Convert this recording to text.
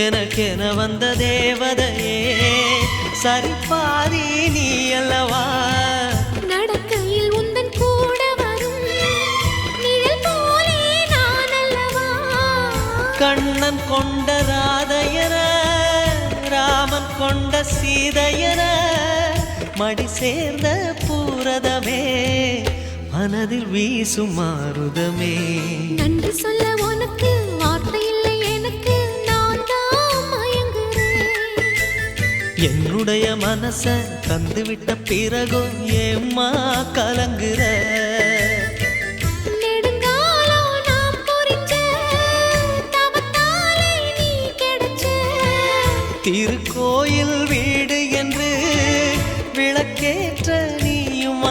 எனக்கென வந்த தேவதையே சரிபாதி நீ அல்லவா? நடக்கையில் உந்தன் கூட வரும் கண்ணன் கொண்ட ராதையர ராமன் கொண்ட சீதையர மடி சேர்ந்த பூரதமே மனதில் வீசும் மாறுதமே என்னுடைய மனச தந்துவிட்ட பிறகும் ஏம்மா கலங்குற? திருக்கோயில் வீடு என்று விளக்கேற்ற நீயும்